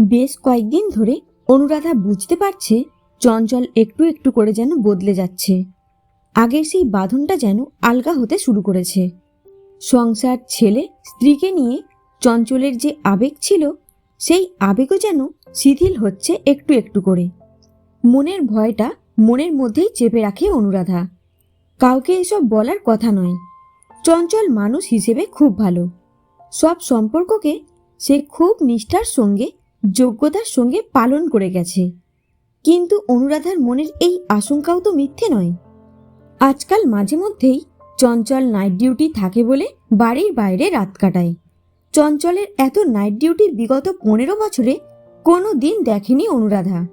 বেশ কয়েকদিন ধরে অনুরাধা বুঝতে পারছে চঞ্চল একটু একটু করে যেন বদলে যাচ্ছে। আগের সেই বাঁধনটা যেন আলগা হতে শুরু করেছে। সংসার, ছেলে, স্ত্রীকে নিয়ে চঞ্চলের যে আবেগ ছিল, সেই আবেগও যেন শিথিল হচ্ছে একটু একটু করে। মনের ভয়টা মনের মধ্যেই চেপে রাখে অনুরাধা। কাউকে এসব বলার কথা নয়। চঞ্চল মানুষ হিসেবে খুব ভালো। সব সম্পর্ককে সে খুব নিষ্ঠার সঙ্গে যোগ্যতার সঙ্গে পালন করে গেছে। কিন্তু অনুরাধার মনের এই আশঙ্কাও তো মিথ্যে নয়। আজকাল মাঝে মধ্যেই চঞ্চল নাইট ডিউটি থাকে বলে বাড়ির বাইরে রাত কাটায়। চঞ্চলের এত নাইট ডিউটি বিগত পনেরো বছরে কোনো দিন দেখেনি অনুরাধা।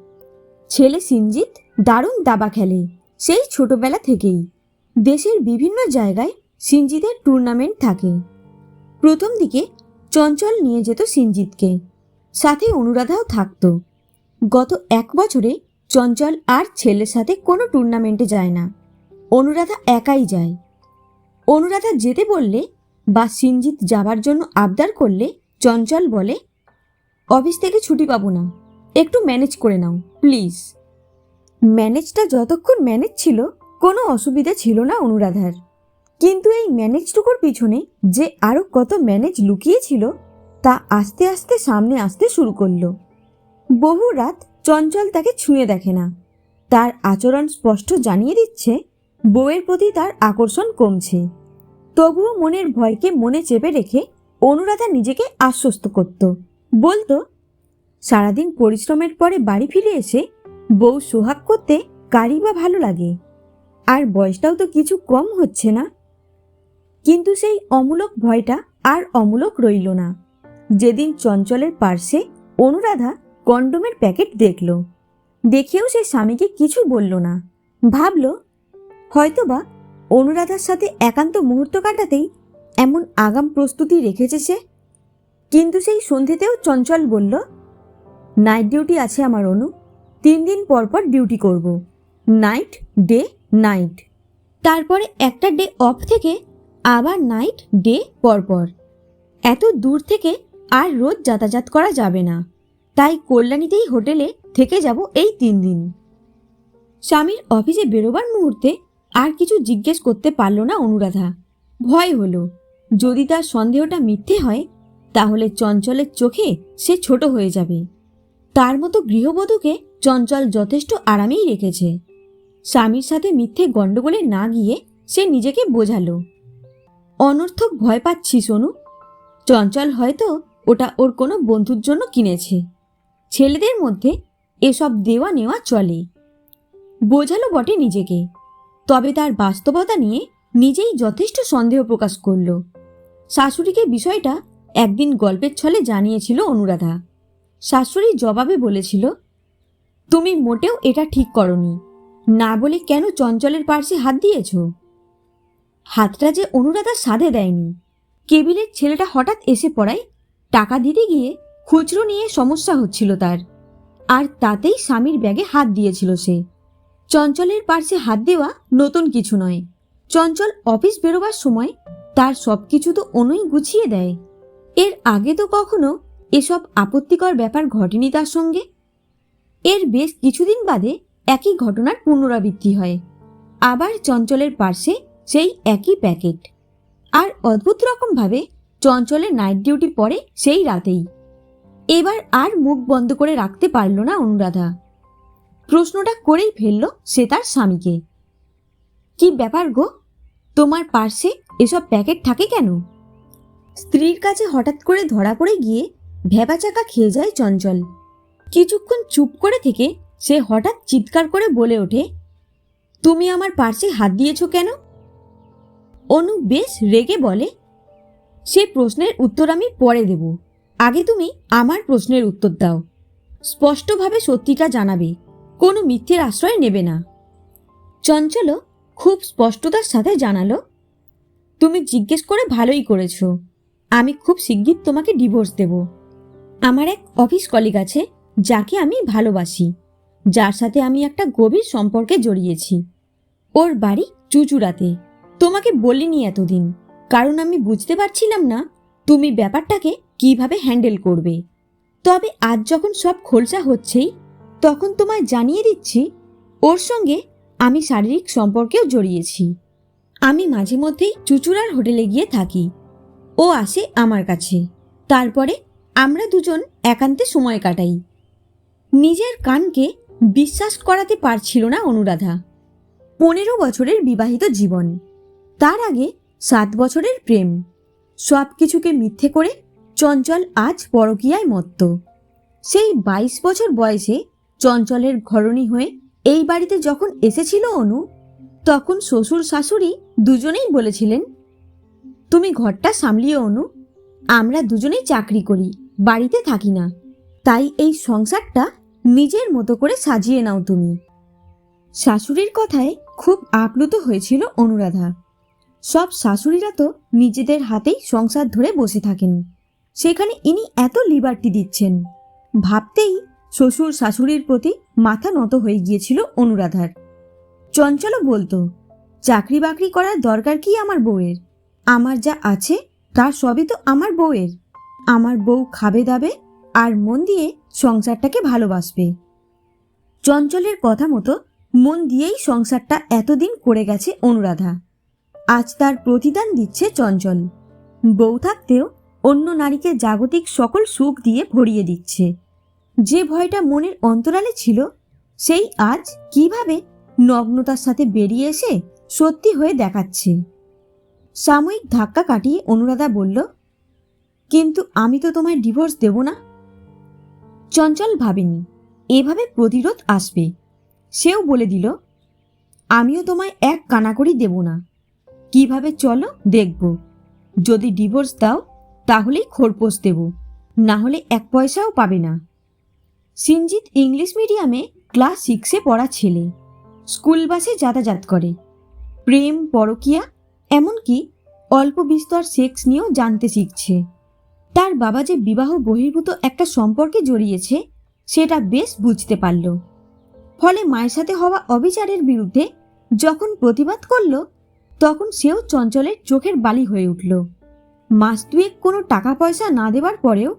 ছেলে সিনজিৎ দারুণ দাবা খেলে, সেই ছোটবেলা থেকেই। দেশের বিভিন্ন জায়গায় সিনজিতের টুর্নামেন্ট থাকে। প্রথম দিকে চঞ্চল নিয়ে যেত সিনজিৎকে। সাথে অনুরাধাও থাকতো। গত এক বছরে চঞ্চল আর ছেলের সাথে কোনো টুর্নামেন্টে যায় না। অনুরাধা একাই যায়। অনুরাধা যেতে বললে বা সিনজিৎ যাবার জন্য আবদার করলে চঞ্চল বলে, অফিস থেকে ছুটি পাবো না, একটু ম্যানেজ করে নাও প্লিজ ম্যানেজটা যতক্ষণ ম্যানেজ ছিল, কোনো অসুবিধা ছিল না অনুরাধার। কিন্তু এই ম্যানেজটুকুর পিছনে যে আরও কত ম্যানেজ লুকিয়ে ছিল তা আস্তে আস্তে সামনে আসতে শুরু করল। বহু রাত চঞ্চল তাকে ছুঁয়ে দেখে না। তার আচরণ স্পষ্ট জানিয়ে দিচ্ছে, বউয়ের প্রতি তার আকর্ষণ কমছে। তবুও মনের ভয়কে মনে চেপে রেখে অনুরাধা নিজেকে আশ্বস্ত করত। বলতো, সারাদিন পরিশ্রমের পরে বাড়ি ফিরে এসে বউ সোহাগ করতে কারই বা ভালো লাগে। আর বয়সটাও তো কিছু কম হচ্ছে না। কিন্তু সেই অমূলক ভয়টা আর অমূলক রইল না। যেদিন চঞ্চলের পার্শ্বে অনুরাধা কন্ডোমের প্যাকেট দেখল। দেখেও সে স্বামীকে কিছু বলল না। ভাবল, হয়তোবা অনুরাধার সাথে একান্ত মুহূর্ত কাটাতেই এমন আগাম প্রস্তুতি রেখেছে সে? কিন্তু সেই সন্ধ্যেতেও চঞ্চল বলল, নাইট ডিউটি আছে আমার অনু, তিন দিন পর পর ডিউটি করব। Night, day, night. তারপরে একটা ডে অফ থেকে আবার নাইট, ডে পরপর এত দূর থেকে আর রোজ যাতায়াত করা যাবে না। তাই কল্যাণীতেই হোটেলে থেকে যাব এই তিন দিন। স্বামীর অফিসে বেরোবার মুহূর্তে আর কিছু জিজ্ঞেস করতে পারল না অনুরাধা। ভয় হলো। যদি তার সন্দেহটা মিথ্যে হয়, তাহলে চঞ্চলের চোখে সে ছোট হয়ে যাবে। তার মতো গৃহবধূকে চঞ্চল যথেষ্ট আরামেই রেখেছে। স্বামীর সাথে মিথ্যে গণ্ডগোলে না গিয়ে সে নিজেকে বোঝালো। অনর্থক ভয় পাচ্ছি, সোনু। চঞ্চল হয়তো ওটা ওর কোনো বন্ধুর জন্য কিনেছে। ছেলেদের মধ্যে এসব দেওয়া নেওয়া চলে। বোঝালো বটে নিজেকে। তবে তার বাস্তবতা নিয়ে নিজেই যথেষ্ট সন্দেহ প্রকাশ করল। শাশুড়িকে বিষয়টা একদিন গল্পের ছলে জানিয়েছিল অনুরাধা। শাশুড়ি জবাবে বলেছিল, তুমি মোটেও এটা ঠিক করনি। না বলে কেন চঞ্চলের পার্শ্বে হাত দিয়েছ? হাতটা যে অনুরাধা সাধে দেয়নি। কেবিলের ছেলেটা হঠাৎ এসে পড়ায় টাকা দিতে গিয়ে খুচরো নিয়ে সমস্যা হচ্ছিল তার। আর তাতেই স্বামীর ব্যাগে হাত দিয়েছিল সে। চঞ্চলের পার্শ্বে হাত দেওয়া নতুন কিছু নয়। চঞ্চল অফিস বেরোবার সময় তার সব কিছু তো অনুই গুছিয়ে দেয়। এর আগে তো কখনো এসব আপত্তিকর ব্যাপার ঘটেনি তার সঙ্গে। এর বেশ কিছুদিন বাদে একই ঘটনার পুনরাবৃত্তি হয়। আবার চঞ্চলের পার্শ্বে সেই একই প্যাকেট। আর অদ্ভুত রকমভাবে চঞ্চলের নাইট ডিউটি পড়ে সেই রাতেই। এবার আর মুখ বন্ধ করে রাখতে পারল না অনুরাধা। প্রশ্নটা করেই ফেলল সে তার স্বামীকে। কি ব্যাপার গো? তোমার পার্শ্বে এসব প্যাকেট থাকে কেন? স্ত্রীর কাছে হঠাৎ করে ধরা পড়ে গিয়ে ভেবাচাকা খেয়ে যায় চঞ্চল। কিছুক্ষণ চুপ করে থেকে সে হঠাৎ চিৎকার করে বলে ওঠে, তুমি আমার পার্শ্বে হাত দিয়েছ কেন? অনু বেশ রেগে বলে সে প্রশ্নের উত্তর আমি পরে দেব। আগে তুমি আমার প্রশ্নের উত্তর দাও। স্পষ্টভাবে সত্যিটা জানাবে, কোনো মিথ্যের আশ্রয় নেবে না। চঞ্চল খুব স্পষ্টতার সাথে জানালো, তুমি জিজ্ঞেস করে ভালোই করেছ। আমি খুব শিগগির তোমাকে ডিভোর্স দেব। আমার এক অফিস কলিগ আছে, যাকে আমি ভালোবাসি। যার সাথে আমি একটা গভীর সম্পর্কে জড়িয়েছি। ওর বাড়ি চুচুড়াতে। তোমাকে বলিনি এতদিন। কারণ আমি বুঝতে পারছিলাম না তুমি ব্যাপারটাকে কীভাবে হ্যান্ডেল করবে। তবে আজ যখন সব খোলসা হচ্ছেই, তখন তোমায় জানিয়ে দিচ্ছি, ওর সঙ্গে আমি শারীরিক সম্পর্কেও জড়িয়েছি। আমি মাঝে মধ্যেই চুচুড়ার হোটেলে গিয়ে থাকি। ও আসে আমার কাছে। তারপরে আমরা দুজন একান্তে সময় কাটাই। নিজের কানকে বিশ্বাস করাতে পারছিল না অনুরাধা। পনেরো বছরের বিবাহিত জীবন। তার আগে সাত বছরের প্রেম। সব কিছুকে মিথ্যে করে চঞ্চল আজ পরকীয়ায় মত্ত। সেই বাইশ বছর বয়সে চঞ্চলের ঘরণী হয়ে এই বাড়িতে যখন এসেছিল অনু, তখন শ্বশুর শাশুড়ি দুজনেই বলেছিলেন, তুমি ঘরটা সামলিয়ে অনু, আমরা দুজনেই চাকরি করি, বাড়িতে থাকি না। তাই এই সংসারটা নিজের মতো করে সাজিয়ে নাও তুমি। শাশুড়ির কথায় খুব আপ্লুত হয়েছিল অনুরাধা। সব শাশুড়িরা তো নিজেদের হাতেই সংসার ধরে বসে থাকেন। সেখানে ইনি এত লিবার্টি দিচ্ছেন। ভাবতেই শ্বশুর শাশুড়ির প্রতি মাথা নত হয়ে গিয়েছিল অনুরাধার। চঞ্চলও বলতো চাকরি বাকরি করার দরকার কি আমার বউয়ের? আমার যা আছে, তার সবই তো আমার বউয়ের। আমার বউ খাবে দাবে আর মন দিয়ে সংসারটাকে ভালোবাসবে। চঞ্চলের কথা মতো মন দিয়েই সংসারটা এতদিন করে গেছে অনুরাধা। আজ তার প্রতিদান দিচ্ছে চঞ্চল। বউ থাকতেও অন্য নারীকে জাগতিক সকল সুখ দিয়ে ভরিয়ে দিচ্ছে। যে ভয়টা মনের অন্তরালে ছিল, সেই আজ কীভাবে নগ্নতার সাথে বেরিয়ে এসে সত্যি হয়ে দেখাচ্ছে। সাময়িক ধাক্কা কাটিয়ে অনুরাধা বলল, কিন্তু আমি তো তোমায় ডিভোর্স দেব না? চঞ্চল ভাবেনি, এভাবে প্রতিরোধ আসবে। সেও বলে দিল, আমিও তোমায় এক কানাকড়ি দেব না। কীভাবে চলো দেখব। যদি ডিভোর্স দাও, তাহলেই খোরপোশ দেব। না হলে এক পয়সাও পাবে না। সিনজিৎ ইংলিশ মিডিয়ামে ক্লাস সিক্সে পড়া ছেলে। স্কুল বাসে যাতায়াত করে। প্রেম, পরকিয়া, এমনকি অল্প বিস্তর সেক্স নিয়েও জানতে শিখছে। তার বাবা যে বিবাহ বহির্ভূত একটা সম্পর্কে জড়িয়েছে, সেটা বেশ বুঝতে পারল। ফলে মায়ের সাথে হওয়া অবিচারের বিরুদ্ধে যখন প্রতিবাদ করল তখন সেও চঞ্চলের চোখের বালি হয়ে উঠল। মাস দুয়েক কোনো টাকা পয়সা না দেবার পরেও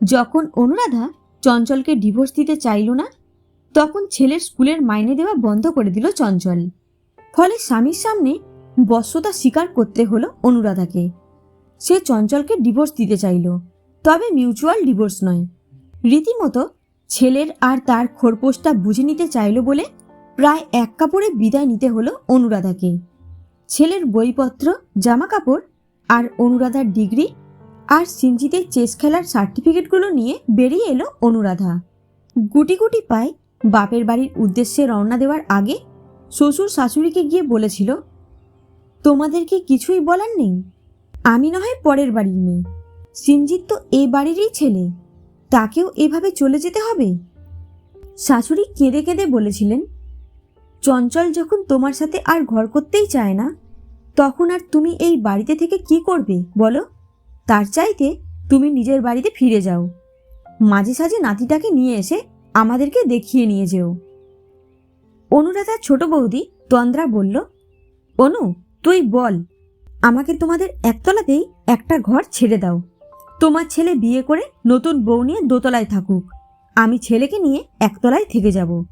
যখন অনুরাধা চঞ্চলকে ডিভোর্স দিতে চাইল না, তখন ছেলের স্কুলের মাইনে দেওয়া বন্ধ করে দিল চঞ্চল। ফলে স্বামীর সামনে বশ্যতা স্বীকার করতে হলো অনুরাধাকে। সে চঞ্চলকে ডিভোর্স দিতে চাইল, তবে মিউচুয়াল ডিভোর্স নয়। রীতিমতো ছেলের আর তার খোরপোশটা বুঝে নিতে চাইল বলে প্রায় এক কাপড়ে বিদায় নিতে হলো অনুরাধাকে। ছেলের বইপত্র জামা কাপড় আর অনুরাধার ডিগ্রি আর সিনজিতের চেস খেলার সার্টিফিকেটগুলো নিয়ে বেরিয়ে এলো অনুরাধা। গুটি গুটি পায় বাপের বাড়ির উদ্দেশ্যে রওনা দেওয়ার আগে শ্বশুর শাশুড়িকে গিয়ে বলেছিল, তোমাদেরকে কিছুই বলার নেই। আমি না হয় পরের বাড়ির মেয়ে। সিনজিৎ তো এ বাড়িরই ছেলে। তাকেও এভাবে চলে যেতে হবে? শাশুড়ি কেঁদে কেঁদে বলেছিলেন চঞ্চল যখন তোমার সাথে আর ঘর করতেই চায় না, তখন আর তুমি এই বাড়িতে থেকে কি করবে বলো? তার চাইতে তুমি নিজের বাড়িতে ফিরে যাও। মাঝে সাঝে নাতিটাকে নিয়ে এসে আমাদেরকে দেখিয়ে নিয়ে যেও। অনুরাধার ছোট বৌদি তন্দ্রা বলল, অনু, তুই বল, আমাকে তোমাদের একতলাতেই একটা ঘর ছেড়ে দাও। তোমার ছেলে বিয়ে করে নতুন বউ নিয়ে দোতলায় থাকুক। আমি ছেলেকে নিয়ে একতলায় থেকে যাব।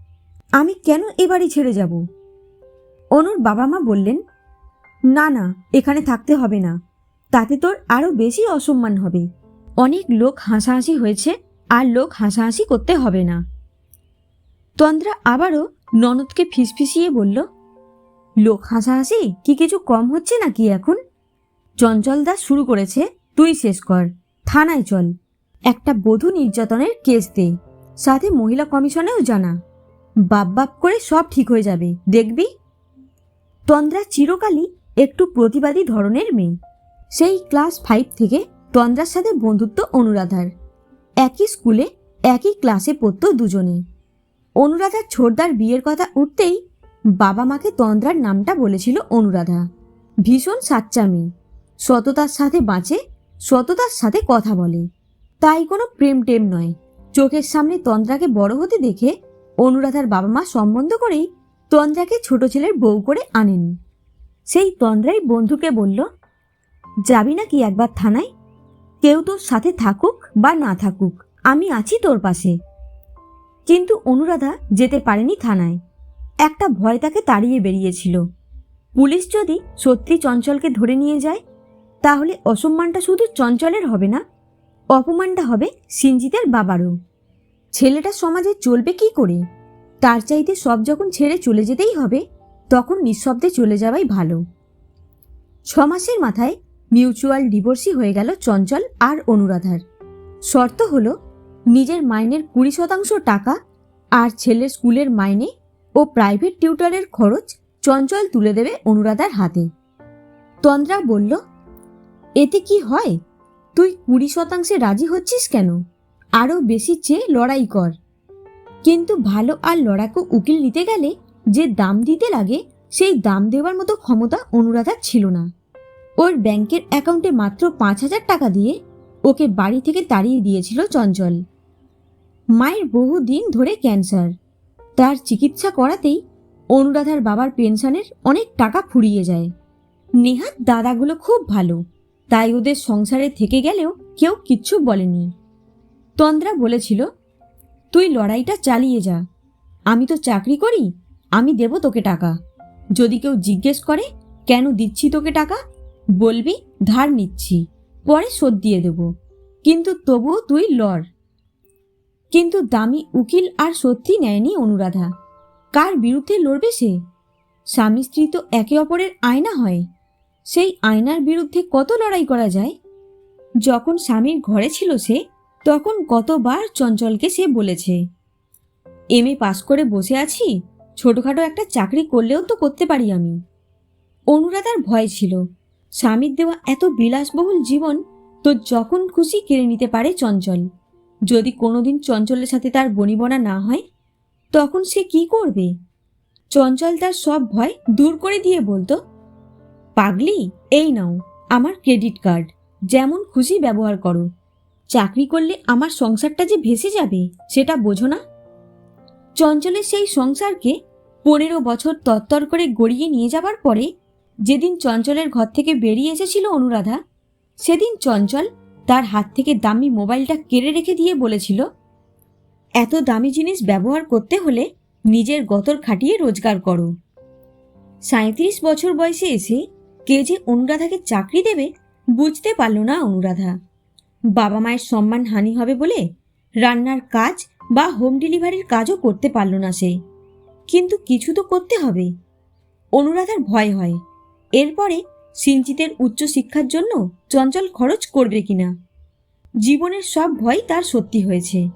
আমি কেন এ বাড়ি ছেড়ে যাব? অনুর বাবা মা বললেন, না না, এখানে থাকতে হবে না। তাতে তোর আরও বেশি অসম্মান হবে। অনেক লোক হাসাহাসি হয়েছে আর লোক হাসাহাসি করতে হবে না। তন্দ্রা আবারও ননদকে ফিসফিসিয়ে বলল, লোক হাসাহাসি? কি কিছু কম হচ্ছে নাকি এখন? চঞ্চল দাস শুরু করেছে, তুই শেষ কর, থানায় চল। একটা বধূ নির্যাতনের কেস দে, সাথে মহিলা কমিশনেও জানা। বাপ বাপ করে সব ঠিক হয়ে যাবে, দেখবি? তন্দ্রা চিরকালই একটু প্রতিবাদী ধরনের মেয়ে। সেই ক্লাস ফাইভ থেকে তন্দ্রার সাথে বন্ধুত্ব অনুরাধার। একই স্কুলে, একই ক্লাসে পড়তো দুজনে অনুরাধার ছোটদার বিয়ের কথা উঠতেই বাবা মাকে তন্দ্রার নামটা বলেছিল অনুরাধা। ভীষণ সাচ্চা মেয়ে। সততার সাথে বাঁচে, সততার সাথে কথা বলে। তাই কোনো প্রেম টেম নয়। চোখের সামনে তন্দ্রাকে বড় হতে দেখে অনুরাধার বাবা মা সম্বন্ধ করেই তন্দ্রাকে ছোট ছেলের বউ করে আনেন। সেই তন্দ্রাই বন্ধুকে বলল, যাবি না কি একবার থানায়? কেউ তোর সাথে থাকুক বা না থাকুক, আমি আছি তোর পাশে। কিন্তু অনুরাধা যেতে পারেনি থানায়। একটা ভয় তাকে তাড়িয়ে বেরিয়েছিল। পুলিশ যদি সত্যি চঞ্চলকে ধরে নিয়ে যায়, তাহলে অসম্মানটা শুধু চঞ্চলের হবে না, অপমানটা হবে সিঞ্জিতের বাবারও। ছেলেটা সমাজে চলবে কি করে? তার চাইতে সব যখন ছেড়ে চলে যেতেই হবে, তখন নিঃশব্দে চলে যাওয়াই ভালো। ছ মাসের মাথায় মিউচুয়াল ডিভোর্সই হয়ে গেল চঞ্চল আর অনুরাধার। শর্ত হলো, নিজের মাইনের কুড়ি শতাংশ টাকা আর ছেলের স্কুলের মাইনে ও প্রাইভেট টিউটারের খরচ চঞ্চল তুলে দেবে অনুরাধার হাতে। তন্দ্রা বলল, এতে কি হয়? তুই কুড়ি শতাংশে রাজি হচ্ছিস কেন? আরও বেশি চেয়ে লড়াই কর। কিন্তু ভালো আর লড়াকু উকিল নিতে গেলে যে দাম দিতে লাগে, সেই দাম দেওয়ার মতো ক্ষমতা অনুরাধার ছিল না। ওর ব্যাংকের অ্যাকাউন্টে মাত্র পাঁচ হাজার টাকা দিয়ে ওকে বাড়ি থেকে তাড়িয়ে দিয়েছিল চঞ্চল। মায়ের বহু দিন ধরে ক্যান্সার। তার চিকিৎসা করাতেই অনুরাধার বাবার পেনশনের অনেক টাকা ফুরিয়ে যায়। নেহাত দাদাগুলো খুব ভালো, তাই ওদের সংসারে থেকে গেলেও কেউ কিচ্ছু বলেনি। তন্দ্রা বলেছিল, তুই লড়াইটা চালিয়ে যা। আমি তো চাকরি করি, আমি দেব তোকে টাকা। যদি কেউ জিজ্ঞেস করে, কেন দিচ্ছি তোকে টাকা? বলবি, ধার নিচ্ছি, পরে শোধ দিয়ে দেব। কিন্তু তবুও তুই লড়। কিন্তু দামি উকিল আর সত্যি নেয়নি অনুরাধা। কার বিরুদ্ধে লড়বে সে? স্বামী স্ত্রী তো একে অপরের আয়না হয়। সেই আয়নার বিরুদ্ধে কত লড়াই করা যায়? যখন স্বামীর ঘরে ছিল সে তখন কতবার চঞ্চলকে সে বলেছে, এম এ পাশ করে বসে আছি, ছোটখাটো একটা চাকরি করলেও তো করতে পারি আমি। অনুরাধার ভয় ছিল, স্বামীর দেওয়া এত বিলাসবহুল জীবন তো যখন খুশি কেড়ে নিতে পারে চঞ্চল। যদি কোনোদিন চঞ্চলের সাথে তার বনিবনা না হয়, তখন সে কি করবে? চঞ্চল তার সব ভয় দূর করে দিয়ে বলতো, পাগলি, এই নাও আমার ক্রেডিট কার্ড, যেমন খুশি ব্যবহার করো। চাকরি করলে আমার সংসারটা যে ভেসে যাবে, সেটা বোঝো না। চঞ্চলের সেই সংসারকে পনেরো বছর তত্তর করে গড়িয়ে নিয়ে যাবার পরে যেদিন চঞ্চলের ঘর থেকে বেরিয়ে এসেছিল অনুরাধা, সেদিন চঞ্চল তার হাত থেকে দামি মোবাইলটা কেড়ে রেখে দিয়ে বলেছিল, এত দামি জিনিস ব্যবহার করতে হলে নিজের গতর খাটিয়ে রোজগার করো। সাঁত্রিশ বছর বয়সে এসে কে যে অনুরাধাকে চাকরি দেবে বুঝতে পারল না অনুরাধা। বাবা মায়ের সম্মান হানি হবে বলে রান্নার কাজ বা হোম ডেলিভারির কাজও করতে পারল না সে। কিন্তু কিছু তো করতে হবে। অনুরাধার ভয় হয়। এরপরে সিঞ্চিতের উচ্চশিক্ষার জন্য চঞ্চল খরচ করবে কিনা? জীবনের সব ভয় তার সত্যি হয়েছে।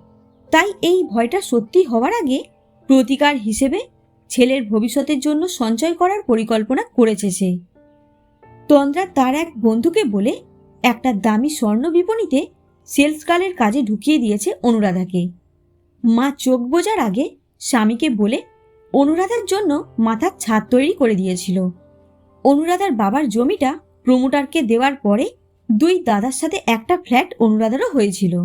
তাই এই ভয়টা সত্যি হওয়ার আগে প্রতিকার হিসেবে ছেলের ভবিষ্যতের জন্য সঞ্চয় করার পরিকল্পনা করেছে সে। তন্দ্রা তার এক বন্ধুকে বলে একটা দামি স্বর্ণ বিপণীতে সেলস গার্লের কাজে ঢুকিয়ে দিয়েছে অনুরাধাকে। মা চোখ বোঝার আগে স্বামীকে বলে অনুরাধার জন্য মাথার ছাদ তৈরি করে দিয়েছিল। অনুরাধার বাবার জমিটা প্রমোটারকে দেওয়ার পরে দুই দাদার সাথে একটা ফ্ল্যাট অনুরাধারও হয়েছিল।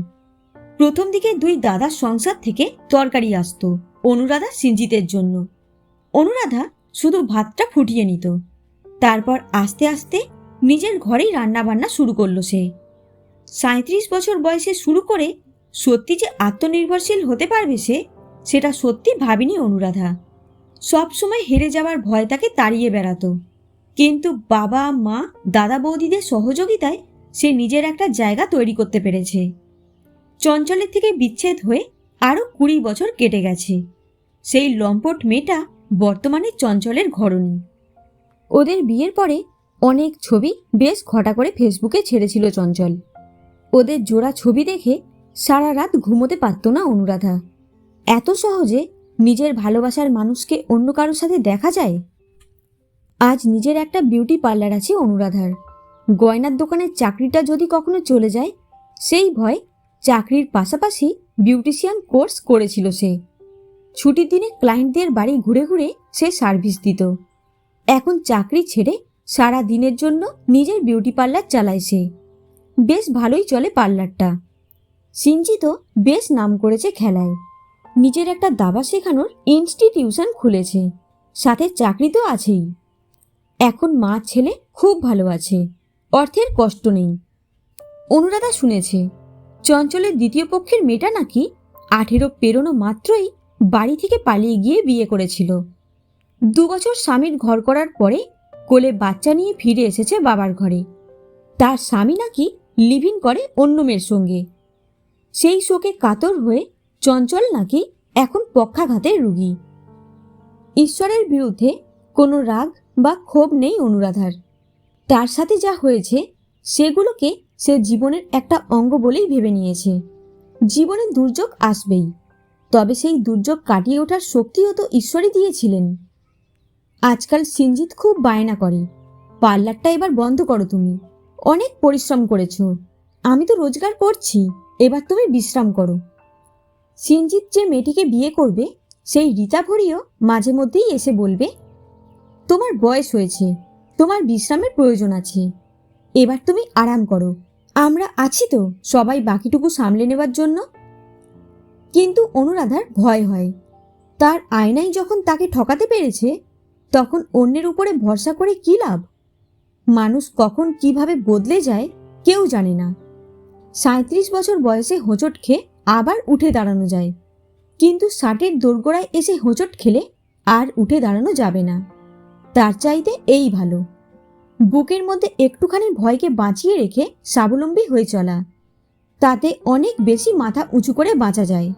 প্রথম দিকে দুই দাদার সংসার থেকে তরকারি আসতো অনুরাধা সিঞ্জিতের জন্য। অনুরাধা শুধু ভাতটা ফুটিয়ে নিত। তারপর আস্তে আস্তে নিজের ঘরেই রান্নাবান্না শুরু করল সে। সাঁত্রিশ বছর বয়সে শুরু করে সত্যি যে আত্মনির্ভরশীল হতে পারবে সে, সেটা সত্যি ভাবিনি অনুরাধা। সবসময় হেরে যাওয়ার ভয় তাকে তাড়িয়ে বেড়াতো। কিন্তু বাবা, মা, দাদা বৌদিদের সহযোগিতায় সে নিজের একটা জায়গা তৈরি করতে পেরেছে। চঞ্চলের থেকে বিচ্ছেদ হয়ে আরও কুড়ি বছর কেটে গেছে। সেই লম্পট মেয়েটা বর্তমানে চঞ্চলের ঘরণী। ওদের বিয়ের পরে অনেক ছবি বেশ ঘটা করে ফেসবুকে ছেড়েছিল চঞ্চল। ওদের জোড়া ছবি দেখে সারা রাত ঘুমোতে পারত না অনুরাধা। এত সহজে নিজের ভালোবাসার মানুষকে অন্য কারোর সাথে দেখা যায়? আজ নিজের একটা বিউটি পার্লার আছে অনুরাধার। গয়নার দোকানের চাকরিটা যদি কখনো চলে যায়, সেই ভয় চাকরির পাশাপাশি বিউটিশিয়ান কোর্স করেছিল সে। ছুটির দিনে ক্লায়েন্টদের বাড়ি ঘুরে ঘুরে সে সার্ভিস দিত। এখন চাকরি ছেড়ে সারা দিনের জন্য নিজের বিউটি পার্লার চালায় সে। বেশ ভালোই চলে পার্লারটা। সিঞ্জিত বেশ নাম করেছে খেলায়। নিজের একটা দাবা শেখানোর ইনস্টিটিউশন খুলেছে। সাথে চাকরি তো আছেই। এখন মা ছেলে খুব ভালো আছে। অর্থের কষ্ট নেই। অনুরাধা শুনেছে, চঞ্চলের দ্বিতীয় পক্ষের মেয়েটা নাকি আঠেরো পেরোনো মাত্রই বাড়ি থেকে পালিয়ে গিয়ে বিয়ে করেছিল। দু বছর স্বামীর ঘর করার পরে কোলে বাচ্চা নিয়ে ফিরে এসেছে বাবার ঘরে। তার স্বামী নাকি লিভিন করে অন্য মেয়ের সঙ্গে। সেই শোকে কাতর হয়ে চঞ্চল নাকি এখন পক্ষাঘাতের রুগী। ঈশ্বরের বিরুদ্ধে কোনো রাগ বা ক্ষোভ নেই অনুরাধার। তার সাথে যা হয়েছে, সেগুলোকে সে জীবনের একটা অঙ্গ বলেই ভেবে নিয়েছে। জীবনে দুর্যোগ আসবেই, তবে সেই দুর্যোগ কাটিয়ে ওঠার শক্তিও তো ঈশ্বরই দিয়েছিলেন। আজকাল সিনজিৎ খুব বায়না করে। পার্লারটা এবার বন্ধ করো তুমি। অনেক পরিশ্রম করেছ। আমি তো রোজগার করছি, এবার তুমি বিশ্রাম করো। সিনজিৎ যে মেয়েটিকে বিয়ে করবে, সেই রীতা ভরিও মাঝে মধ্যেই এসে বলবে, তোমার বয়স হয়েছে, তোমার বিশ্রামের প্রয়োজন আছে। এবার তুমি আরাম করো। আমরা আছি তো সবাই বাকিটুকু সামলে নেবার জন্য। কিন্তু অনুরাধার ভয় হয়। তার আয়নাই যখন তাকে ঠকাতে পেরেছে তখন অন্যের উপরে ভরসা করে কী লাভ? মানুষ কখন কীভাবে বদলে যায়, কেউ জানে না। সাঁত্রিশ বছর বয়সে হোঁচট খেয়ে আবার উঠে দাঁড়ানো যায়। কিন্তু ষাটের দোরগোড়ায় এসে হোঁচট খেলে আর উঠে দাঁড়ানো যাবে না। তার চাইতে এই ভালো। বুকের মধ্যে একটুখানি ভয়কে বাঁচিয়ে রেখে স্বাবলম্বী হয়ে চলা। তাতে অনেক বেশি মাথা উঁচু করে বাঁচা যায়।